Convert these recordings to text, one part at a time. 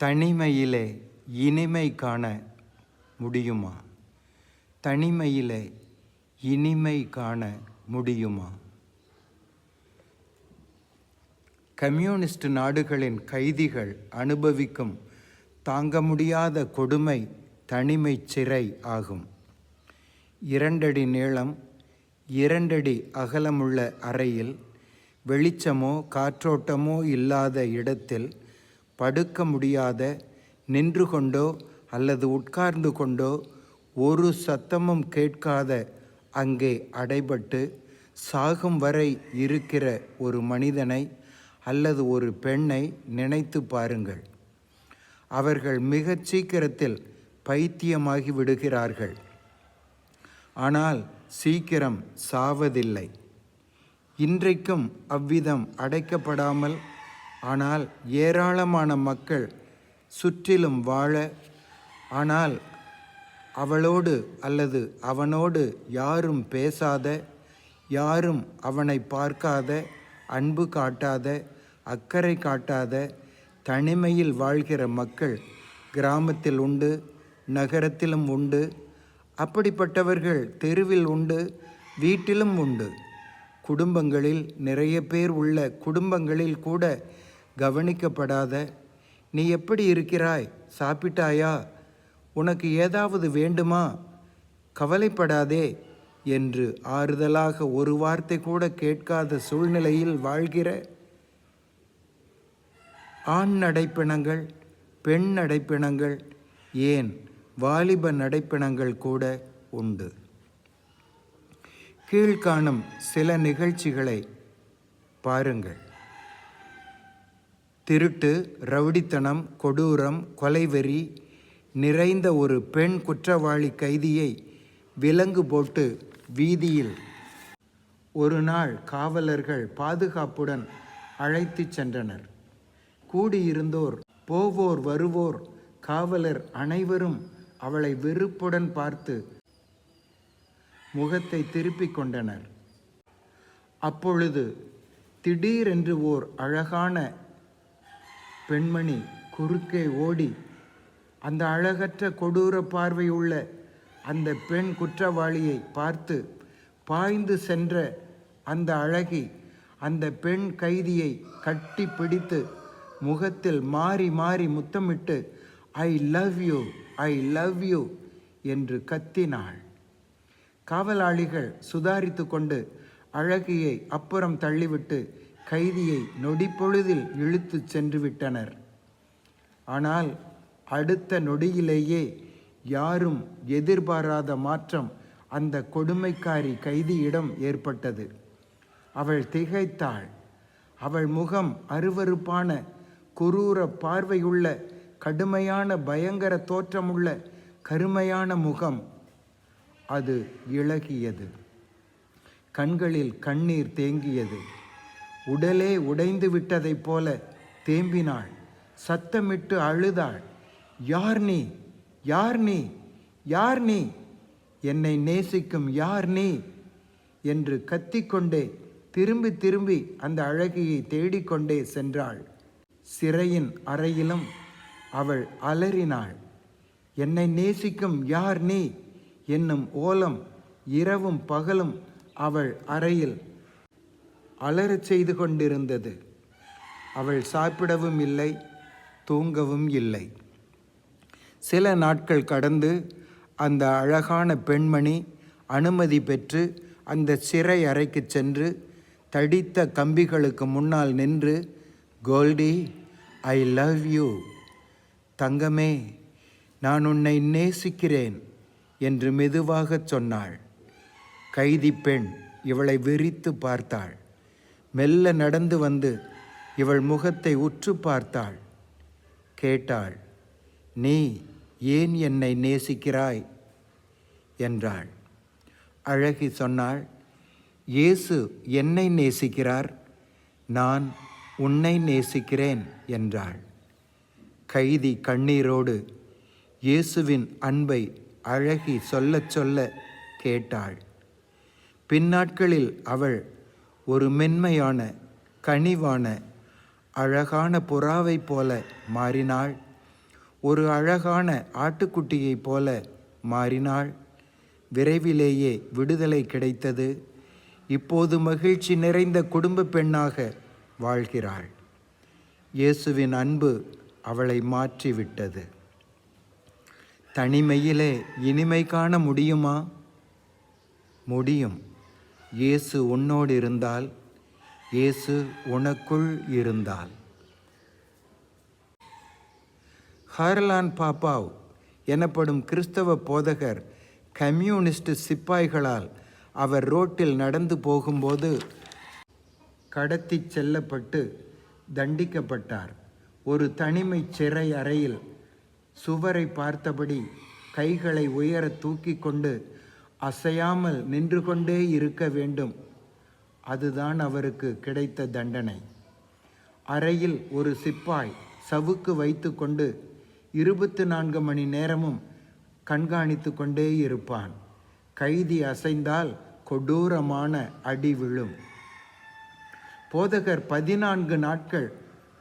தனிமையிலே இனிமை காண முடியுமா? தனிமையிலே இனிமை காண முடியுமா? கம்யூனிஸ்ட் நாடுகளின் கைதிகள் அனுபவிக்கும் தாங்க முடியாத கொடுமை தனிமை சிறை ஆகும். இரண்டடி நீளம் இரண்டடி அகலமுள்ள அறையில் வெளிச்சமோ காற்றோட்டமோ இல்லாத இடத்தில் படுக்க முடியாத நின்று கொண்டோ அல்லது உட்கார்ந்து கொண்டோ ஒரு சத்தமும் கேட்காத அங்கே அடைபட்டு சாகும் வரை இருக்கிற ஒரு மனிதனை அல்லது ஒரு பெண்ணை நினைத்து பாருங்கள். அவர்கள் மிகச் சீக்கிரத்தில் பைத்தியமாகி விடுகிறார்கள். ஆனால் சீக்கிரம் சாவதில்லை. இன்றைக்கும் அவ்விதம் அடைக்கப்படாமல் ஆனால் ஏராளமான மக்கள் சுற்றிலும் வாழ ஆனால் அவளோடு அல்லது அவனோடு யாரும் பேசாத யாரும் அவனை பார்க்காத அன்பு காட்டாத அக்கறை காட்டாத தனிமையில் வாழ்கிற மக்கள் கிராமத்தில் உண்டு நகரத்திலும் உண்டு அப்படிப்பட்டவர்கள் தெருவில் உண்டு வீட்டிலும் உண்டு. குடும்பங்களில் நிறைய பேர் உள்ள குடும்பங்களில் கூட கவனிக்கப்படாத நீ எப்படி இருக்கிறாய்? சாப்பிட்டாயா? உனக்கு ஏதாவது வேண்டுமா? கவலைப்படாதே என்று ஆறுதலாக ஒரு வார்த்தை கூட கேட்காத சூழ்நிலையில் வாழ்கிற ஆண் நடைப்பிணங்கள் பெண் நடைப்பிணங்கள் ஏன் வாலிப நடைப்பிணங்கள் கூட உண்டு. கீழ்காணும் சில நிகழ்ச்சிகளை பாருங்கள். திருட்டு ரவுடித்தனம் கொடூரம் கொலைவெறி நிறைந்த ஒரு பெண் குற்றவாளி கைதியை விலங்கு போட்டு வீதியில் ஒரு நாள் காவலர்கள் பாதுகாப்புடன் அழைத்துச் சென்றனர். கூடியிருந்தோர் போவோர் வருவோர் காவலர் அனைவரும் அவளை வெறுப்புடன் பார்த்து முகத்தை திருப்பிக் கொண்டனர். அப்பொழுது திடீரென்று ஓர் அழகான பெண்மணி குறுக்கே ஓடி அந்த அழகற்ற கொடூர பார்வையுள்ள அந்த பெண் குற்றவாளியை பார்த்து பாய்ந்து சென்ற அந்த அழகி அந்த பெண் கைதியை கட்டி பிடித்து முகத்தில் மாறி மாறி முத்தமிட்டு I love you I love you என்று கத்தினாள். காவலாளிகள் சுதாரித்து கொண்டு அழகியை அப்புறம் தள்ளிவிட்டு கைதியை நொடிப்பொழுதில் இழுத்துச் சென்று விட்டனர் ஆனால் அடுத்த நொடியிலேயே யாரும் எதிர்பாராத மாற்றம் அந்த கொடுமைக்காரி கைதியிடம் ஏற்பட்டது. அவள் திகைத்தாள். அவள் முகம் அருவருப்பான குரூர பார்வையுள்ள கடுமையான பயங்கர தோற்றமுள்ள கருமையான முகம். அது இழகியது கண்களில் கண்ணீர் தேங்கியது. உடலே உடைந்து விட்டதைப் போல தேம்பினாள். சத்தமிட்டு அழுதாள். யார் நீ? யார் நீ? யார் நீ? என்னை நேசிக்கும் யார் நீ? என்று கத்திக்கொண்டே திரும்பி திரும்பி அந்த அழகியை தேடிக்கொண்டே சென்றாள். சிறையின் அறையிலும் அவள் அலறினாள். என்னை நேசிக்கும் யார் நீ? என்னும் ஓலம் இரவும் பகலும் அவள் அறையில் அலறச் செய்து கொண்டிருந்தது. அவள் சாப்பிடவும் இல்லை தூங்கவும் இல்லை. சில நாட்கள் கடந்து அந்த அழகான பெண்மணி அனுமதி பெற்று அந்த சிறை அறைக்கு சென்று தடித்த கம்பிகளுக்கு முன்னால் நின்று கோல்டி ஐ லவ் யூ. தங்கமே நான் உன்னை நேசிக்கிறேன் என்று மெதுவாகச் சொன்னாள். கைதி பெண் இவளை வெறித்து பார்த்தாள். மெல்ல நடந்து வந்து இவள் முகத்தை உற்று பார்த்தாள். கேட்டாள் நீ ஏன் என்னை நேசிக்கிறாய்? என்றாள். அழகி சொன்னாள் இயேசு என்னை நேசிக்கிறார் நான் உன்னை நேசிக்கிறேன் என்றாள். கைதி கண்ணீரோடு இயேசுவின் அன்பை அழகி சொல்லச் சொல்ல கேட்டாள். பின்னாட்களில் அவள் ஒரு மென்மையான கனிவான அழகான புறாவைப் போல மாறினாள். ஒரு அழகான ஆட்டுக்குட்டியைப் போல மாறினாள். விரைவிலேயே விடுதலை கிடைத்தது. இப்போது மகிழ்ச்சி நிறைந்த குடும்ப பெண்ணாக வாழ்கிறாள். இயேசுவின் அன்பு அவளை மாற்றிவிட்டது. தனிமையிலே இனிமை காண முடியுமா? முடியும். இயேசு உன்னோடு இருந்தால் இயேசு உனக்குள் இருந்தால். ஹர்லான் பாப்பாவ் எனப்படும் கிறிஸ்தவ போதகர் கம்யூனிஸ்ட் சிப்பாய்களால் அவர் ரோட்டில் நடந்து போகும்போது கடத்தி செல்லப்பட்டு தண்டிக்கப்பட்டார். ஒரு தனிமை சிறை அறையில் சுவரை பார்த்தபடி கைகளை உயர தூக்கி கொண்டு அசையாமல் நின்று கொண்டே இருக்க வேண்டும். அதுதான் அவருக்கு கிடைத்த தண்டனை. அறையில் ஒரு சிப்பாய் சவுக்கு வைத்து கொண்டு இருபத்தி நான்கு மணி நேரமும் கண்காணித்து கொண்டே இருப்பான். கைதி அசைந்தால் கொடூரமான அடி விழும். போதகர் பதினான்கு நாட்கள்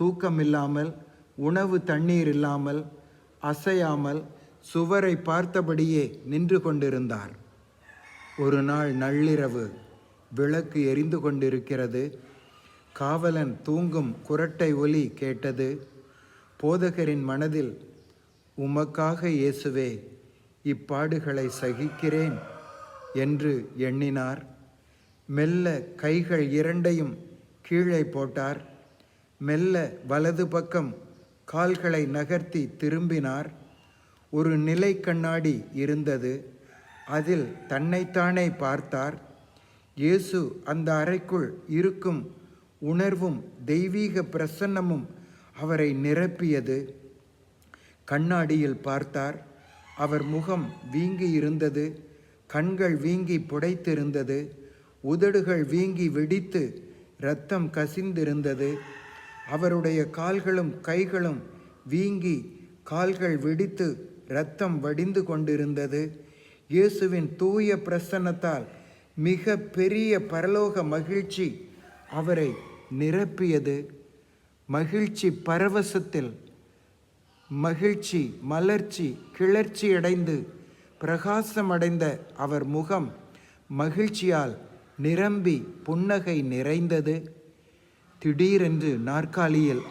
தூக்கமில்லாமல் உணவு தண்ணீர் இல்லாமல் அசையாமல் சுவரை பார்த்தபடியே நின்று கொண்டிருந்தார். ஒரு நாள் நள்ளிரவு விளக்கு எரிந்து கொண்டிருக்கிறது. காவலன் தூங்கும் குரட்டை ஒலி கேட்டது. போதகரின் மனதில் உமக்காக இயேசுவே இப்பாடுகளை சகிக்கிறேன் என்று எண்ணினார். மெல்ல கைகள் இரண்டையும் கீழே போட்டார். மெல்ல வலது பக்கம் கால்களை நகர்த்தி திரும்பினார். ஒரு நிலை கண்ணாடி இருந்தது. அதில் தன்னைத்தானே பார்த்தார். இயேசு அந்த அறைக்குள் இருக்கும் உணர்வும் தெய்வீக பிரசன்னமும் அவரை நிரப்பியது. கண்ணாடியில் பார்த்தார். அவர் முகம் வீங்கி இருந்தது கண்கள் வீங்கி புடைத்திருந்தது. உதடுகள் வீங்கி வெடித்து இரத்தம் கசிந்திருந்தது. அவருடைய கால்களும் கைகளும் வீங்கி கால்கள் வெடித்து இரத்தம் வடிந்து கொண்டிருந்தது. இயேசுவின் தூய பிரசன்னத்தால் மிக பெரிய பரலோக மகிழ்ச்சி அவரை நிரப்பியது. மகிழ்ச்சி பரவசத்தில் மகிழ்ச்சி மலர்ச்சி கிளர்ச்சி அடைந்து பிரகாசமடைந்த அவர் முகம் மகிழ்ச்சியால் நிரம்பி புன்னகை நிறைந்தது. திடீரென்று நாற்காலியில்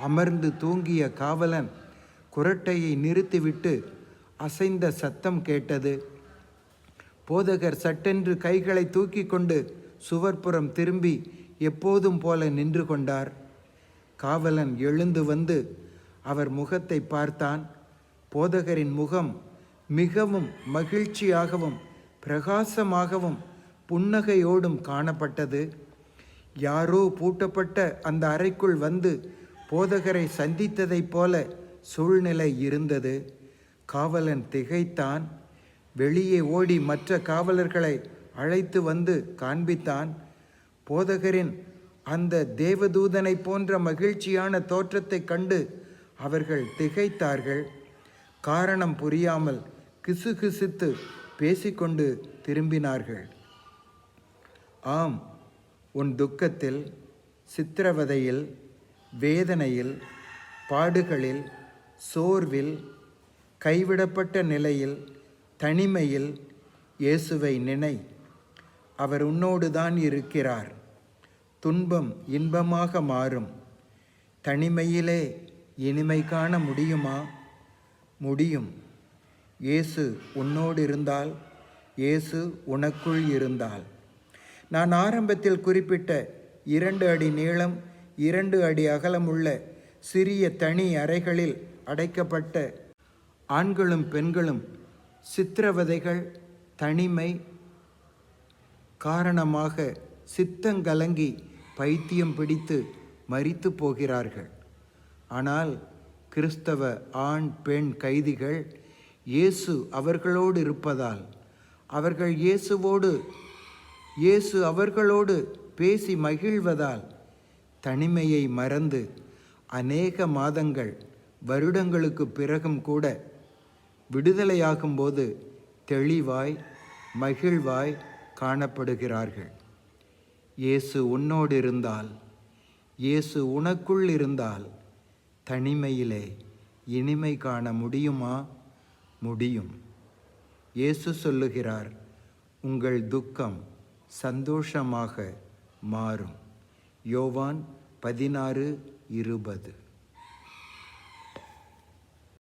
அமர்ந்து தூங்கிய காவலன் குரட்டையை நிறுத்திவிட்டு அசைந்த சத்தம் கேட்டது. போதகர் சட்டென்று கைகளை தூக்கி கொண்டு சுவர்ப்புறம் திரும்பி எப்போதும் போல நின்று கொண்டார். காவலன் எழுந்து வந்து அவர் முகத்தை பார்த்தான். போதகரின் முகம் மிகவும் மகிழ்ச்சியாகவும் பிரகாசமாகவும் புன்னகையோடும் காணப்பட்டது. யாரோ பூட்டப்பட்ட அந்த அறைக்குள் வந்து போதகரை சந்தித்ததைப் போல சூழ்நிலை இருந்தது. காவலன் திகைத்தான். வெளியே ஓடி மற்ற காவலர்களை அழைத்து வந்து காண்பித்தான். போதகரின் அந்த தேவதூதனை போன்ற மகிழ்ச்சியான தோற்றத்தைக் கண்டு அவர்கள் திகைத்தார்கள். காரணம் புரியாமல் கிசுகிசுத்து பேசிக்கொண்டு திரும்பினார்கள். ஆம் உன் துக்கத்தில் சித்திரவதையில் வேதனையில் பாடுகளில் சோர்வில் கைவிடப்பட்ட நிலையில் தனிமையில் இயேசுவை நினை. அவர் உன்னோடு தான் இருக்கிறார். துன்பம் இன்பமாக மாறும். தனிமையிலே இனிமை காண முடியுமா? முடியும். இயேசு உன்னோடு இருந்தால் இயேசு உனக்குள் இருந்தால். நான் ஆரம்பத்தில் குறிப்பிட்ட இரண்டு அடி நீளம் இரண்டு அடி அகலமுள்ள சிறிய தனி அறைகளில் அடைக்கப்பட்ட ஆண்களும் பெண்களும் சித்திரவதைகள் தனிமை காரணமாக சித்தங்கலங்கி பைத்தியம் பிடித்து மறித்து போகிறார்கள். ஆனால் கிறிஸ்தவ ஆண் பெண் கைதிகள் இயேசு அவர்களோடு இருப்பதால் அவர்கள் இயேசுவோடு இயேசு அவர்களோடு பேசி மகிழ்வதால் தனிமையை மறந்து அநேக மாதங்கள் வருடங்களுக்கு பிறகும் கூட விடுதலையாகும்போது தெளிவாய் மகிழ்வாய் காணப்படுகிறார்கள். இயேசு உன்னோடு இருந்தால் இயேசு உனக்குள் இருந்தால் தனிமையிலே இனிமை காண முடியுமா? முடியும். இயேசு சொல்லுகிறார் உங்கள் துக்கம் சந்தோஷமாக மாறும். யோவான் பதினாறு இருபது.